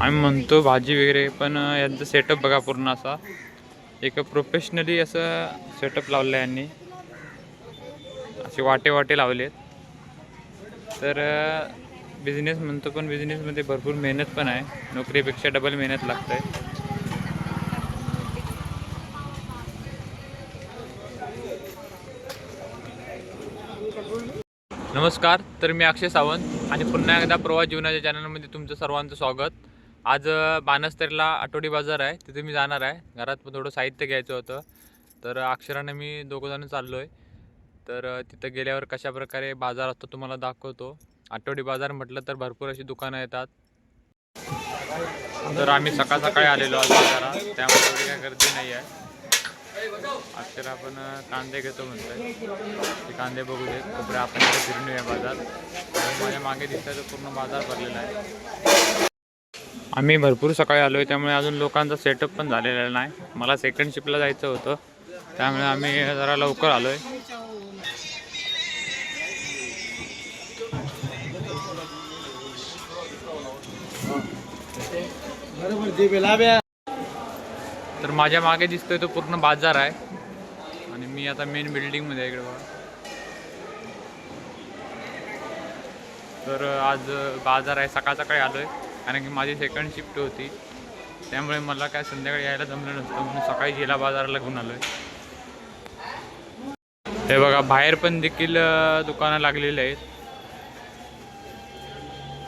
आम्ही म्हणतो भाजी वगैरे पण यांचं सेटअप बघा पूर्ण असा. एक प्रोफेशनली असं सेटअप लावलं आहे यांनी. असे वाटे वाटे लावलेत. तर बिझनेस म्हणतो पण बिझनेसमध्ये भरपूर मेहनत पण आहे. नोकरीपेक्षा डबल मेहनत लागते नमस्कार तर मी अक्षय सावंत आणि पुन्हा एकदा प्रवास जीवनाच्या चॅनलमध्ये तुमचं सर्वांचं स्वागत. आज बाणस्तरीला आठवडी बाजार आहे तिथे मी जाणार आहे. घरात पण थोडं साहित्य घ्यायचं होतं. तर अक्षराने मी दोघंजणं चाललो आहे तर तिथं गेल्यावर कशा प्रकारे बाजार असतो तुम्हाला दाखवतो. आठवडी बाजार म्हटलं तर भरपूर अशी दुकानं येतात. तर आम्ही सकाळ सकाळी आलेलो आज बाजारात. त्यामुळे एवढी गर्दी नाही आहे अक्षर आपण कांदे घेतो म्हणतोय. ते कांदे बघू देत तोपर्यंत आपण इथे फिरून येऊया बाजार माझ्या मागे दिसतंय तो पूर्ण बाजार भरलेला आहे. आम्ही भरपूर सकाळी आलो आहे त्यामुळे अजून लोकांचा सेटअप पण झालेला नाही. मला सेकंड शिफ्टला जायचं होतं. त्यामुळे आम्ही जरा लवकर आलो आहे तर माझ्या मागे दिसतोय तो पूर्ण बाजार आहे. आणि मी आता मेन बिल्डिंगमध्ये आहे इकडे बघा. तर आज बाजार आहे सकाळ सकाळी आलो आहे कारण की माझी सेकंड शिफ्ट होती. त्यामुळे मला काय संध्याकाळी यायला जमलं नसतं. म्हणून सकाळी जिला बाजाराला घेऊन आलो आहे हे बघा बाहेर पण देखील दुकानं लागलेली आहेत.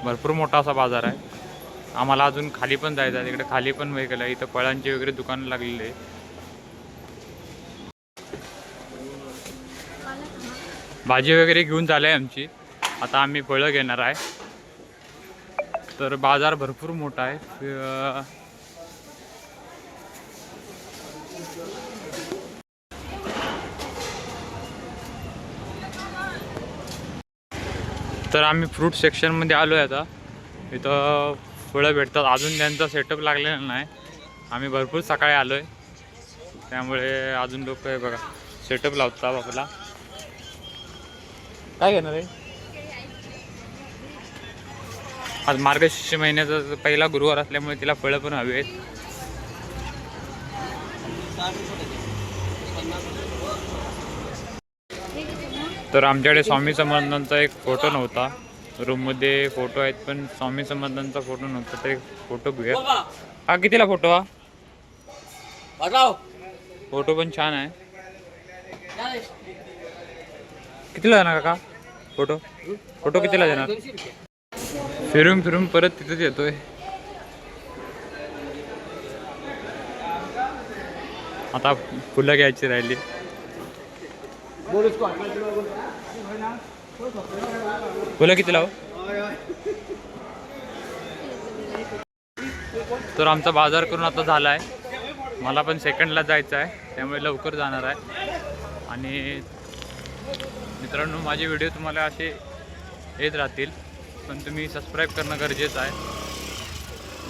भरपूर मोठा असा बाजार आहे. आम्हाला अजून खाली पण जायचं आहे. तिकडे खाली पण व्हेकल आहे इथं फळांची वगैरे दुकानं लागलेली आहे. भाजी वगैरे घेऊन झाली आहे आमची. आता आम्ही फळं घेणार आहे. तर बाजार भरपूर मोठा आहे. तर आम्ही फ्रूट सेक्शनमध्ये आलो आहे आता. इथं फळं भेटतात. अजून त्यांचा सेटअप लागलेला नाही. आम्ही भरपूर सकाळी आलो आहे त्यामुळे अजून लोक हे बघा. सेटअप लावतात आपला. काय घेणार आहे? आज मार्गशीर्ष महिन्याचा पहिला गुरुवार असल्यामुळे तिला फळं पण हवी आहेत. तर आमच्याकडे स्वामी समर्थांचा एक फोटो नव्हता. रूममध्ये फोटो आहेत पण स्वामी समर्थांचा फोटो नव्हता तर एक फोटो घेऊया हा कितीला फोटो हा? फोटो पण छान आहे. कितीला जाणार काका? फोटो फोटो कितीला देणार फिरून फिरून परत तिथेच येतोय. आता फुलं घ्यायची राहिली. बोला किती लाव? तर आमचा बाजार करून आता झाला आहे मला पण सेकंडला जायचं आहे त्यामुळे लवकर जाणार आहे. आणि मित्रांनो माझे व्हिडिओ तुम्हाला असे येत राहतील पण तुम्ही सबस्क्राईब करणं गरजेचं आहे.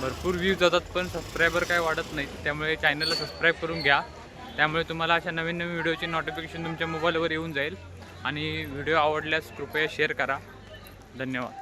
भरपूर व्ह्यूज जातात पण सबस्क्रायबर काय वाढत नाही त्यामुळे चॅनलला सबस्क्राईब करून घ्या. त्यामुळे तुम्हाला अशा नवीन नवीन व्हिडिओची नोटिफिकेशन तुमच्या मोबाईलवर येऊन जाईल. आणि व्हिडिओ आवडल्यास कृपया शेअर करा. धन्यवाद.